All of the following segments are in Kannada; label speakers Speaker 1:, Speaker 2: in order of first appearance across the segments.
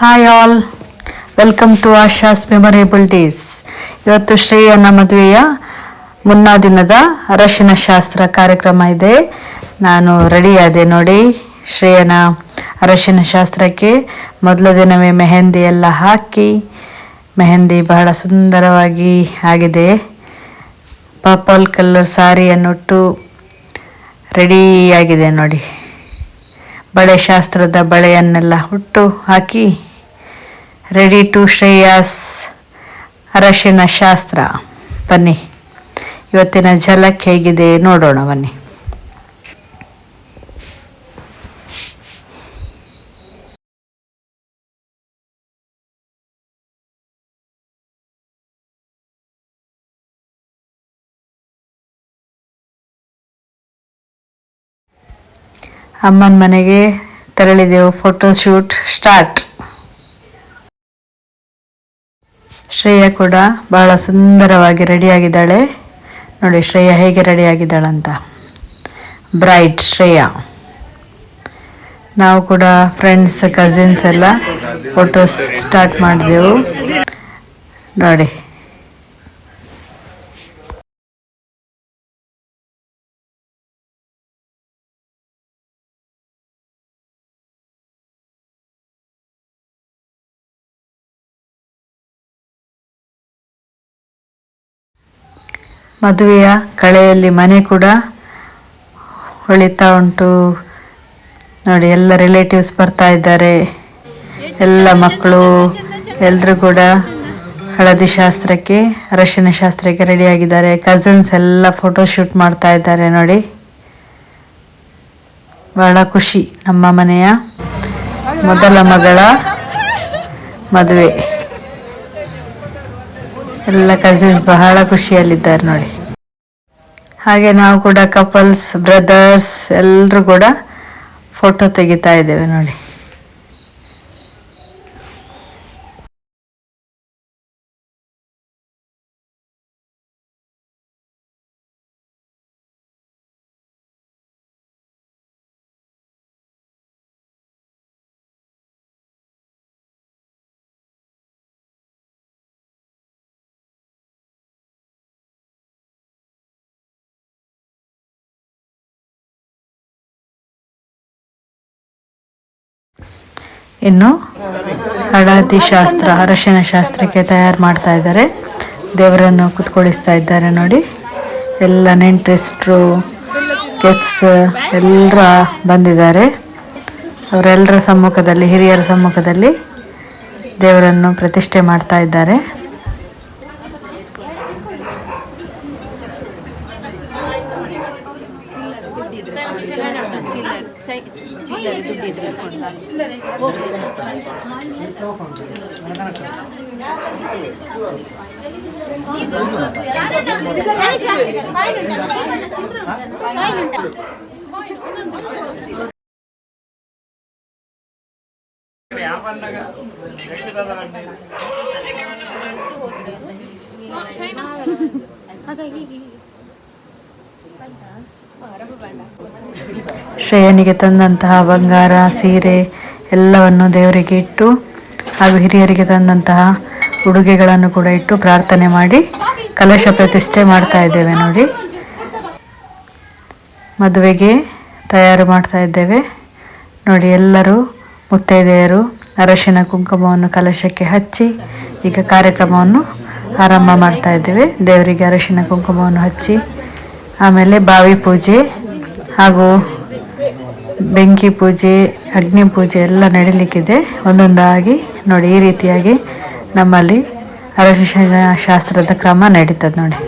Speaker 1: Hi all welcome to Asha's memorable days ಇವತ್ತು ಶ್ರೇಯನ ಮದುವೆಯ ಮುನ್ನಾ ದಿನದ ಅರಶಿನ ಶಾಸ್ತ್ರ ಕಾರ್ಯಕ್ರಮ ಇದೆ. ನಾನು ರೆಡಿ ಆದೆ ನೋಡಿ. ಶ್ರೇಯನ ಅರಶಿನ ಶಾಸ್ತ್ರಕ್ಕೆ ಮೊದಲ ದಿನವೇ ಮೆಹಂದಿ ಎಲ್ಲ ಹಾಕಿ, ಮೆಹಂದಿ ಬಹಳ ಸುಂದರವಾಗಿ ಆಗಿದೆ. ಪರ್ಪಲ್ ಕಲರ್ ಸಾರಿಯನ್ನುಟ್ಟು ರೆಡಿಯಾಗಿದೆ ನೋಡಿ. ಬಳೆ ಶಾಸ್ತ್ರದ ಬಳೆಯನ್ನೆಲ್ಲ ಹುಟ್ಟು ಹಾಕಿ ರೆಡಿ ಟು ಶ್ರೇಯಸ್ ಅರಶಿನ ಶಾಸ್ತ್ರ. ಬನ್ನಿ. ಇವತ್ತಿನ ಝಲಕ್ ಹೇಗಿದೆ ನೋಡೋಣ, ಬನ್ನಿ. ಅಮ್ಮನ ಮನೆಗೆ ತೆರಳಿದೆವು ಫೋಟೋ ಶೂಟ್ ಸ್ಟಾರ್ಟ್ ಶ್ರೇಯ ಕೂಡ ಬಹಳ ಸುಂದರವಾಗಿ ರೆಡಿಯಾಗಿದ್ದಾಳೆ. ನೋಡಿ, ಶ್ರೇಯ ಹೇಗೆ ರೆಡಿಯಾಗಿದ್ದಾಳಂತ. ಬ್ರೈಟ್ ಶ್ರೇಯ. ನಾವು ಕೂಡ ಫ್ರೆಂಡ್ಸ್ ಕಸಿನ್ಸ್ ಎಲ್ಲ ಫೋಟೋಸ್ ಸ್ಟಾರ್ಟ್ ಮಾಡಿದೆವು. ನೋಡಿ. ಮದುವೆಯ ಕಳೆಯಲ್ಲಿ ಮನೆ ಕೂಡ ಹೊಳಿತಾ ಉಂಟು. ನೋಡಿ, ಎಲ್ಲ ರಿಲೇಟಿವ್ಸ್ ಬರ್ತಾ ಇದ್ದಾರೆ. ಎಲ್ಲ ಮಕ್ಕಳು ಎಲ್ಲರೂ ಕೂಡ ಹಳದಿ ಶಾಸ್ತ್ರಕ್ಕೆ, ಅರಶಿನ ಶಾಸ್ತ್ರಕ್ಕೆ ರೆಡಿಯಾಗಿದ್ದಾರೆ ಕಸಿನ್ಸ್ ಎಲ್ಲ ಫೋಟೋ ಶೂಟ್ ಮಾಡ್ತಾ ಇದ್ದಾರೆ ನೋಡಿ. ಬಹಳ ಖುಷಿ ನಮ್ಮ ಮನೆಯ ಮೊದಲ ಮಗಳ ಮದುವೆ. ಎಲ್ಲ ಕಸಿನ್ಸ್ ಬಹಳ ಖುಷಿಯಲ್ಲಿದ್ದಾರೆ ನೋಡಿ. ಹಾಗೆ ನಾವು ಕೂಡ ಕಪಲ್ಸ್ ಬ್ರದರ್ಸ್ ಎಲ್ಲರೂ ಕೂಡ ಫೋಟೋ ತೆಗಿತಾ ಇದ್ದೇವೆ ನೋಡಿ. ಇನ್ನು ಹಳದಿ ಶಾಸ್ತ್ರ, ಅರಶಿನ ಶಾಸ್ತ್ರಕ್ಕೆ ತಯಾರು ಮಾಡ್ತಾ ಇದ್ದಾರೆ. ದೇವರನ್ನು ಕುತ್ಕೊಳಿಸ್ತಾ ಇದ್ದಾರೆ ನೋಡಿ. ಎಲ್ಲ ನೆಂಟರಿಸ್ಟ್ರು ಗೆಸ್ಟ್ ಎಲ್ಲರ ಬಂದಿದ್ದಾರೆ. ಅವರೆಲ್ಲರ ಸಮ್ಮುಖದಲ್ಲಿ, ಹಿರಿಯರ ಸಮ್ಮುಖದಲ್ಲಿ ದೇವರನ್ನು ಪ್ರತಿಷ್ಠೆ ಮಾಡ್ತಾ ಇದ್ದಾರೆ. ಶ್ರೇಯನಿಗೆ ತಂದಂತಹ ಬಂಗಾರ ಸೀರೆ ಎಲ್ಲವನ್ನು ದೇವರಿಗೆ ಇಟ್ಟು ಹಾಗೂ ಹಿರಿಯರಿಗೆ ತಂದಂತಹ ಉಡುಗೆಗಳನ್ನು ಕೂಡ ಇಟ್ಟು ಪ್ರಾರ್ಥನೆ ಮಾಡಿ ಕಲಶ ಪ್ರತಿಷ್ಠೆ ಮಾಡ್ತಾ ಇದ್ದೇವೆ ನೋಡಿ. ಮದುವೆಗೆ ತಯಾರು ಮಾಡ್ತಾ ಇದ್ದೇವೆ. ನೋಡಿ ಎಲ್ಲರೂ ಮುತ್ತೈದೆಯರು ಅರಶಿನ ಕುಂಕುಮವನ್ನು ಕಲಶಕ್ಕೆ ಹಚ್ಚಿ ಈಗ ಕಾರ್ಯಕ್ರಮವನ್ನು ಆರಂಭ ಮಾಡ್ತಾ ಇದ್ದೇವೆ. ದೇವರಿಗೆ ಅರಶಿನ ಕುಂಕುಮವನ್ನು ಹಚ್ಚಿ ಆಮೇಲೆ ಬಾವಿ ಪೂಜೆ ಹಾಗೂ ಬೆಂಕಿ ಪೂಜೆ, ಅಗ್ನಿ ಪೂಜೆ ಎಲ್ಲ ನಡೀಲಿಕ್ಕಿದೆ. ಒಂದೊಂದಾಗಿ ನೋಡಿ ಈ ರೀತಿಯಾಗಿ ನಮ್ಮಲ್ಲಿ ಅರಶಿನ ಶಾಸ್ತ್ರದ ಕ್ರಮ ನಡೀತದೆ ನೋಡಿ.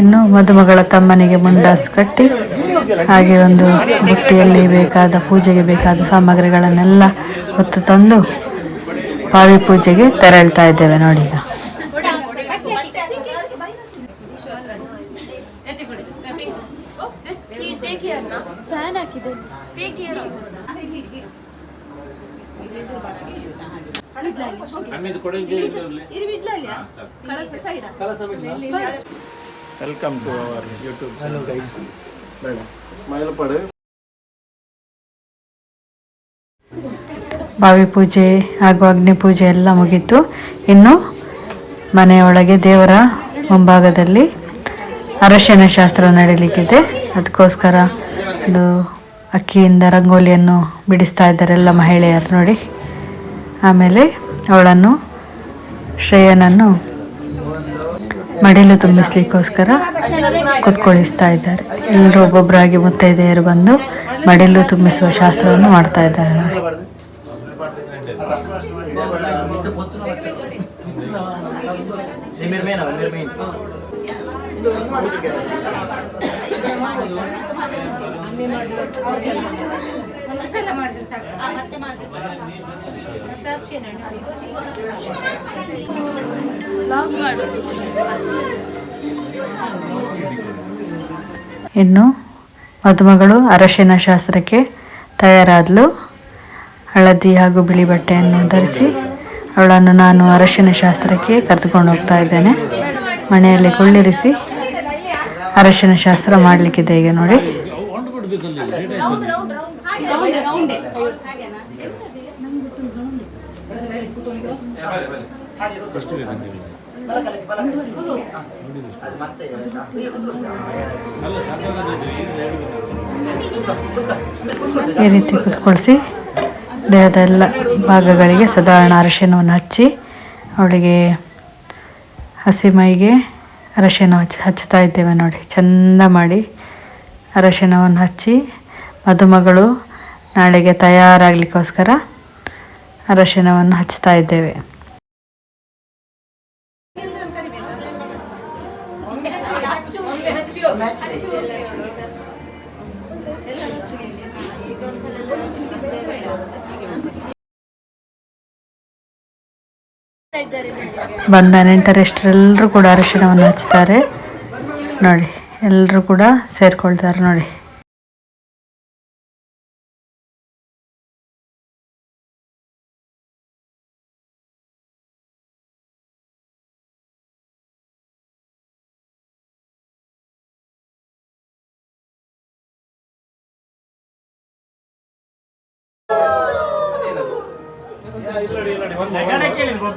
Speaker 1: ಇನ್ನು ಮದುಮಗಳ ತಮ್ಮನಿಗೆ ಮುಂಡಾಸ್ ಕಟ್ಟಿ, ಹಾಗೆ ಒಂದು ಬುಟ್ಟಿಯಲ್ಲಿ ಬೇಕಾದ ಪೂಜೆಗೆ ಬೇಕಾದ ಸಾಮಗ್ರಿಗಳನ್ನೆಲ್ಲ ಹೊತ್ತು ತಂದು ಬಾವಿ ಪೂಜೆಗೆ ತೆರಳ್ತಾ ಇದ್ದೇವೆ ನೋಡಿ ಈಗ.
Speaker 2: Welcome to our YouTube hello guys ಬೇಡ ಸ್ಮೈಲ್ ಪಡು.
Speaker 1: ಬಾವಿ ಪೂಜೆ ಹಾಗೂ ಅಗ್ನಿ ಪೂಜೆ ಎಲ್ಲ ಮುಗೀತು. ಇನ್ನು ಮನೆಯೊಳಗೆ ದೇವರ ಮುಂಭಾಗದಲ್ಲಿ ಅರಶಿನ ಶಾಸ್ತ್ರ ನಡೀಲಿಕ್ಕಿದೆ. ಅದಕ್ಕೋಸ್ಕರ ಒಂದು ಅಕ್ಕಿಯಿಂದ ರಂಗೋಲಿಯನ್ನು ಬಿಡಿಸ್ತಾ ಇದ್ದಾರೆ ಎಲ್ಲ ಮಹಿಳೆಯರು ನೋಡಿ. ಆಮೇಲೆ ಅವಳನ್ನು ಶ್ರೇಯನನ್ನು ಮಡಿಲು ತುಂಬಿಸ್ಲಿಕ್ಕೋಸ್ಕರ ಕುತ್ಕೊಳಿಸ್ತಾ ಇದ್ದಾರೆ. ಎಲ್ಲರೂ ಒಬ್ಬೊಬ್ಬರಾಗಿ ಮುತ್ತೈದೆಯರು ಬಂದು ಮಡಿಲು ತುಂಬಿಸುವ ಶಾಸ್ತ್ರವನ್ನು ಮಾಡ್ತಾ ಇದ್ದಾರೆ. ನೋಡಿ ಇನ್ನು ಮದುಮಗಳು ಅರಶಿನ ಶಾಸ್ತ್ರಕ್ಕೆ ತಯಾರಾದಲು. ಹಳದಿ ಹಾಗೂ ಬಿಳಿ ಬಟ್ಟೆಯನ್ನು ಧರಿಸಿ ಅವಳನ್ನು ನಾನು ಅರಶಿನ ಶಾಸ್ತ್ರಕ್ಕೆ ಕರೆದುಕೊಂಡು ಹೋಗ್ತಾ ಇದ್ದೇನೆ. ಮನೆಯಲ್ಲಿ ಕುಳ್ಳಿರಿಸಿ ಅರಶಿನ ಶಾಸ್ತ್ರ ಮಾಡಲಿಕ್ಕಿದೆ ಈಗ ನೋಡಿ. ಈ ರೀತಿ ಕುತ್ಕೊಳಿಸಿ ದೇಹದ ಎಲ್ಲ ಭಾಗಗಳಿಗೆ ಸಾಧಾರಣ ಅರಶಿನವನ್ನು ಹಚ್ಚಿ ಅವಳಿಗೆ ಹಸಿ ಮೈಗೆ ಅರಶಿನ ಹಚ್ಚಿ ಹಚ್ತಾ ಇದ್ದೇವೆ ನೋಡಿ. ಚಂದ ಮಾಡಿ ಅರಶಿನವನ್ನು ಹಚ್ಚಿ ಮದುಮಗಳು ನಾಳೆಗೆ ತಯಾರಾಗಲಿಕ್ಕೋಸ್ಕರ ಅರಶಿನವನ್ನು ಹಚ್ತಾ ಇದ್ದೇವೆ. ಬಂದ ನೆಂಟರೆಷ್ಟರೆಲ್ಲರೂ ಕೂಡ ಅರಶಿನವನ್ನು ಹಚ್ತಾರೆ. ನೋಡಿ, ಎಲ್ಲರೂ ಕೂಡ ಸೇರ್ಕೊಳ್ತಾರೆ ನೋಡಿ.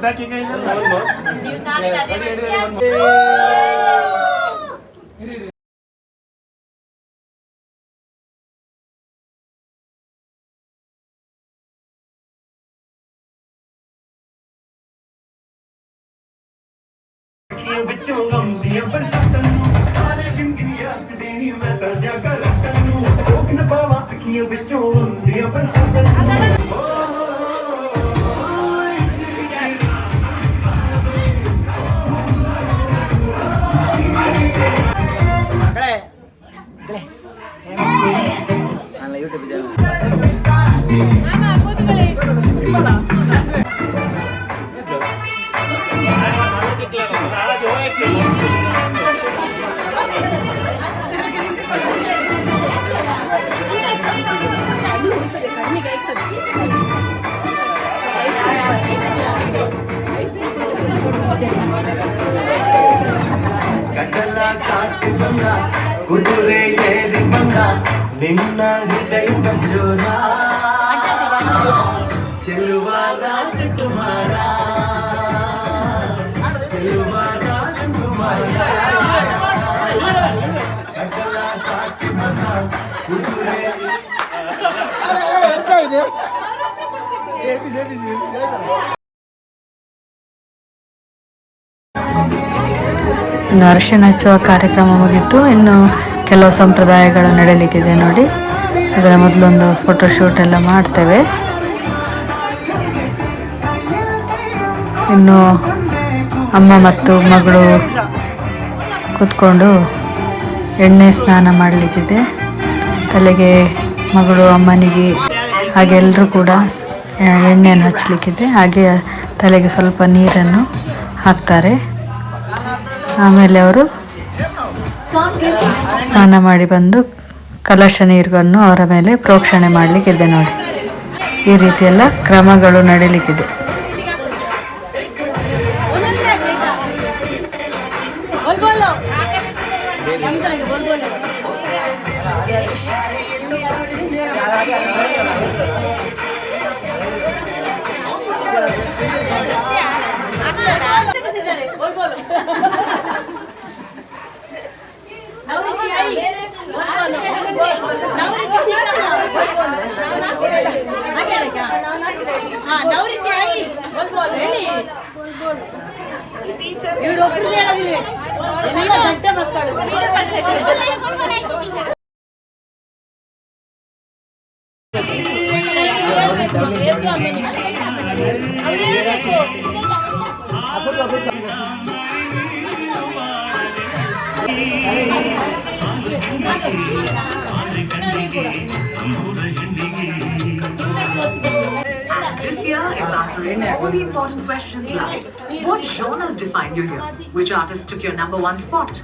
Speaker 3: back again. One more. Yeah, ready, ready, ready, one पर सतनू काले दिन क्रिया से देनी मैं दर्जा कर रखनू रोक न पावा अखियाँ
Speaker 4: बच्चों लंबिया पर सतनू
Speaker 3: யூடியூப் கடலா காற்று வந்தா குதிரை ஏறி வந்தா ನಿನ್ನ ಹೃದಯ ಚೆಲುವ ರಾಜಕುಮಾರ. ಚೆಲುವ ರಾಜಕುಮಾರ.
Speaker 1: ಸಕಲ ಹಚ್ಚುವ ಕಾರ್ಯಕ್ರಮ ಮುಗಿತು. ಇನ್ನು ಕೆಲವು ಸಂಪ್ರದಾಯಗಳು ನಡೀಲಿಕ್ಕಿದೆ ನೋಡಿ. ಅದರ ಮೊದಲೊಂದು ಫೋಟೋಶೂಟ್ ಎಲ್ಲ ಮಾಡ್ತೇವೆ. ಇನ್ನು ಅಮ್ಮ ಮತ್ತು ಮಗಳು ಕೂತ್ಕೊಂಡು ಎಣ್ಣೆ ಸ್ನಾನ ಮಾಡಲಿಕ್ಕಿದೆ. ತಲೆಗೆ ಮಗಳು ಅಮ್ಮನಿಗೆ ಹಾಗೆ ಎಲ್ಲರೂ ಕೂಡ ಎಣ್ಣೆಯನ್ನು ಹಚ್ಚಲಿಕ್ಕಿದೆ ಹಾಗೆ ತಲೆಗೆ ಸ್ವಲ್ಪ ನೀರನ್ನು ಹಾಕ್ತಾರೆ. ಆಮೇಲೆ ಅವರು ಸ್ನಾನ ಮಾಡಿ ಬಂದು ಕಲಶ ನೀರುಗಳನ್ನು ಅವರ ಮೇಲೆ ಪ್ರೋಕ್ಷಣೆ ಮಾಡಲಿಕ್ಕಿದೆ ನೋಡಿ. ಈ ರೀತಿಯೆಲ್ಲ ಕ್ರಮಗಳು ನಡೀಲಿಕ್ಕಿದೆ.
Speaker 5: ಇವ್ರೊಬ್ರು ಹೇಳೋದಿಲ್ಲ ಎಲ್ಲ ದೊಡ್ಡ ಮಕ್ಕಳು ಅದೇ This year answering all the important questions what genres defined you here? Which artist took your number one spot?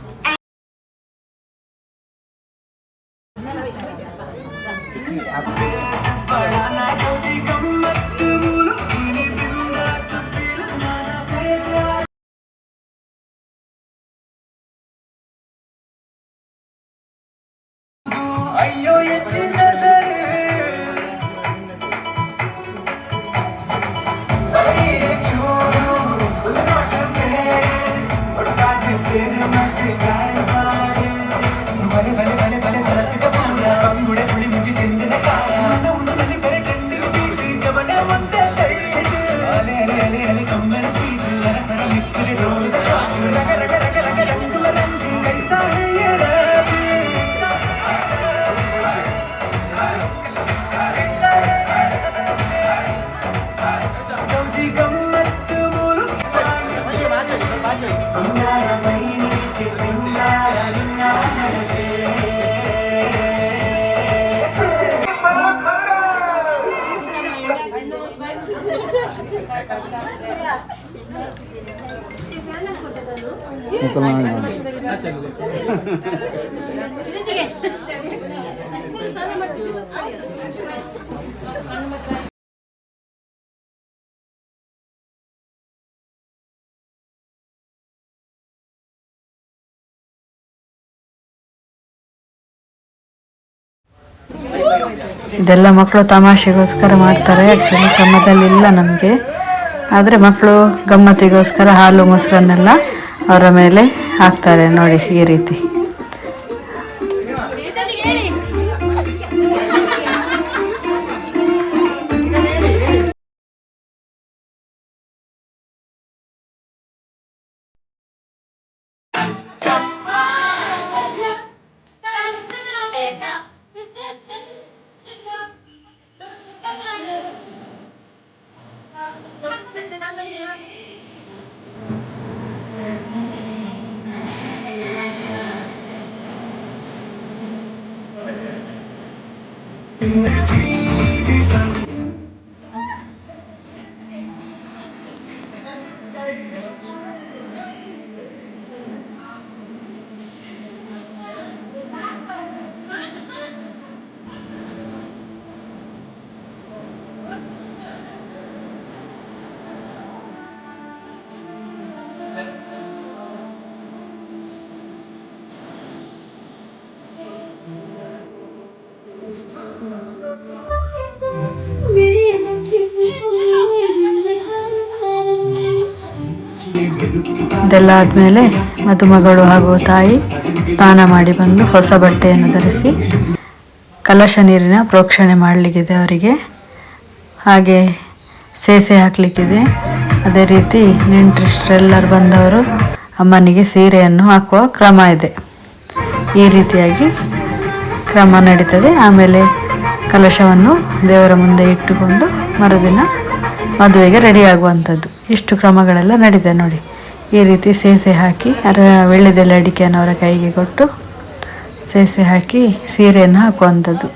Speaker 1: ಇದೆಲ್ಲ ಮಕ್ಕಳು ತಮಾಷೆಗೋಸ್ಕರ ಮಾಡ್ತಾರೆ. ಆ್ಯಕ್ಚುಲಿ ಕ್ರಮದಲ್ಲಿ ಇಲ್ಲ ನಮಗೆ ಆದರೆ ಮಕ್ಕಳು ಗಮ್ಮತ್ತಿಗೋಸ್ಕರ ಹಾಲು ಮೊಸರನ್ನೆಲ್ಲ ಅವರ ಮೇಲೆ ಹಾಕ್ತಾರೆ ನೋಡಿ ಈ ರೀತಿ. Thank you. ಇದೆಲ್ಲ ಆದಮೇಲೆ ಮದುಮಗಳು ಹಾಗೂ ತಾಯಿ ಸ್ನಾನ ಮಾಡಿ ಬಂದು ಹೊಸ ಬಟ್ಟೆಯನ್ನು ಧರಿಸಿ ಕಲಶ ನೀರಿನ ಪ್ರೋಕ್ಷಣೆ ಮಾಡಲಿಕ್ಕಿದೆ ಅವರಿಗೆ. ಹಾಗೆ ಸೇಸೆ ಹಾಕಲಿಕ್ಕಿದೆ. ಅದೇ ರೀತಿ ನೆಂಟರಿಷ್ಟರೆಲ್ಲರೂ ಬಂದವರು ಅಮ್ಮನಿಗೆ ಸೀರೆಯನ್ನು ಹಾಕುವ ಕ್ರಮ ಇದೆ. ಈ ರೀತಿಯಾಗಿ ಕ್ರಮ ನಡೀತದೆ. ಆಮೇಲೆ ಕಲಶವನ್ನು ದೇವರ ಮುಂದೆ ಇಟ್ಟುಕೊಂಡು ಮರುದಿನ ಮದುವೆಗೆ ರೆಡಿ ಆಗುವಂಥದ್ದು ಇಷ್ಟು ಕ್ರಮಗಳೆಲ್ಲ ನಡೀತದೆ ನೋಡಿ. ಈ ರೀತಿ ಸೇಸೆ ಹಾಕಿ ಅರ ಬೆಳ್ಳಿದೆಲೆ ಅಡಿಕೆಯನ್ನು ಅವರ ಕೈಗೆ ಕೊಟ್ಟು ಸೇಸೆ ಹಾಕಿ ಸೀರೆಯನ್ನು ಹಾಕುವಂಥದ್ದು.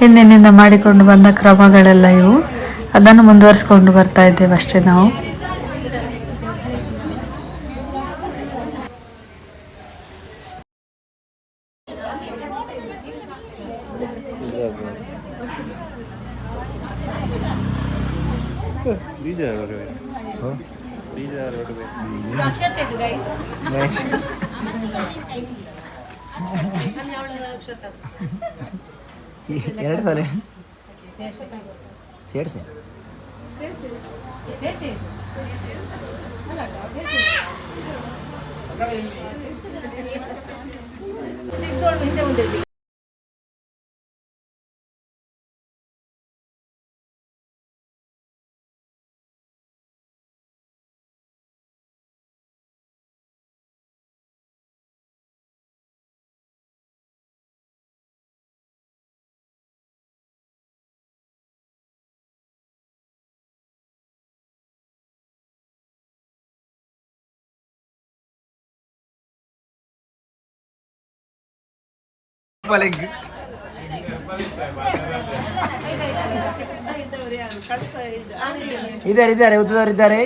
Speaker 1: ಹಿಂದಿನಿಂದ ಮಾಡಿಕೊಂಡು ಬಂದ ಕ್ರಮಗಳೆಲ್ಲ ಇವು. ಅದನ್ನು ಮುಂದುವರಿಸ್ಕೊಂಡು ಬರ್ತಾ ಇದ್ದೇವೆ ಅಷ್ಟೇ ನಾವು.
Speaker 2: ಬೀಜ ಹೊರಬೇಕು ಬೀಜ ಹೊರಬೇಕು
Speaker 6: ಅಕ್ಷತೆ ಇದು ಗೈಸ್
Speaker 7: ಎರಡು ಸಲ ಸೇರಿಸಿ
Speaker 4: ಹಿಂದೆ ಮುಂದೆ
Speaker 7: ಪಲೆಂಗ್ ಇದ್ದಾರೆ ಇದ್ದಾರೆ ಉದ್ದದವರು ಇದ್ದಾರೆ.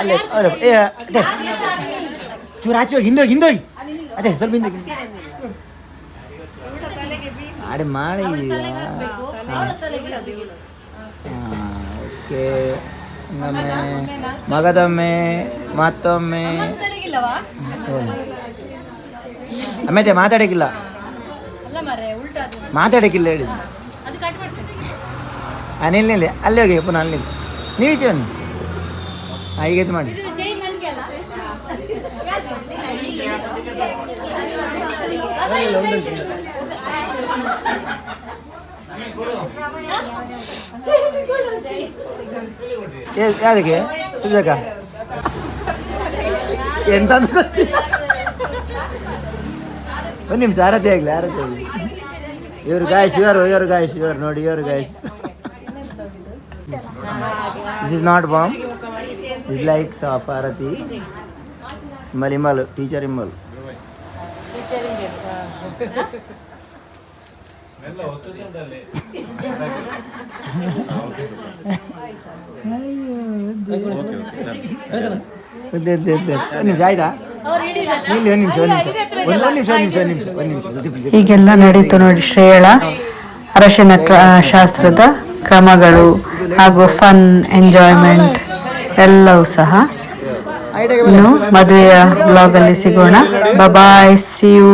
Speaker 7: ಅಲ್ಲೇ ಅದೇ. ಚೂರು ಆಚೆ ಹೋಗಿ ಹಿಂದೋಗಿ ಹಿಂದೋಗಿ ಅದೇ ಸ್ವಲ್ಪ ಹಿಂದೋಗಿ ಅಡೆ ಮಾಡಿ ಓಕೆ. ಮಗದೊಮ್ಮೆ ಮತ್ತೊಮ್ಮೆ ಆಮೇಲೆ ಮಾತಾಡಕ್ಕಿಲ್ಲ. ಮಾತಾಡಕ್ಕಿಲ್ಲ ಹೇಳಿ. ಹಾಂ ನಿಲ್ಲಿ ಅಲ್ಲೇ ಹೋಗಿ ಪುನಃ ಅಲ್ಲಿ ನೀವು ಬನ್ನಿ ಹಾಂ ಈಗ ಇದು ಮಾಡಿ ಯಾಕೆ ಎಂತ ಗೊತ್ತಿಲ್ಲ. ಒಂದು ನಿಮಿಷ ಆರತಿ ಆಗಲಿ ಆರತಿ ಆಗಲಿ. ಇವರು ಗಾಯಸ್ ಇವರು ಇವರು ಗಾಯಸ್ ಇವರು ನೋಡಿ ಇವರು guys this is not bomb is likes of Aarti ಇಮ್ಮಲ್ ಇಮ್ಮಲ್ ಟೀಚರ್ ಇಮ್ಮಲ್ ಒಂದು ನಿಮಿಷ ಆಯ್ತಾ
Speaker 1: ಈಗೆಲ್ಲ ನಡೀತು ನೋಡಿ ಶ್ರೇಯಳ. ಅರಶಿನ ಕ್ರ- ಶಾಸ್ತ್ರದ ಕ್ರಮಗಳು ಹಾಗೂ ಫನ್ ಎಂಜಾಯ್ಮೆಂಟ್ ಎಲ್ಲವೂ ಸಹ. ಇನ್ನು ಮದುವೆಯ ಬ್ಲಾಗಲ್ಲಿ ಸಿಗೋಣ. Bye-bye C you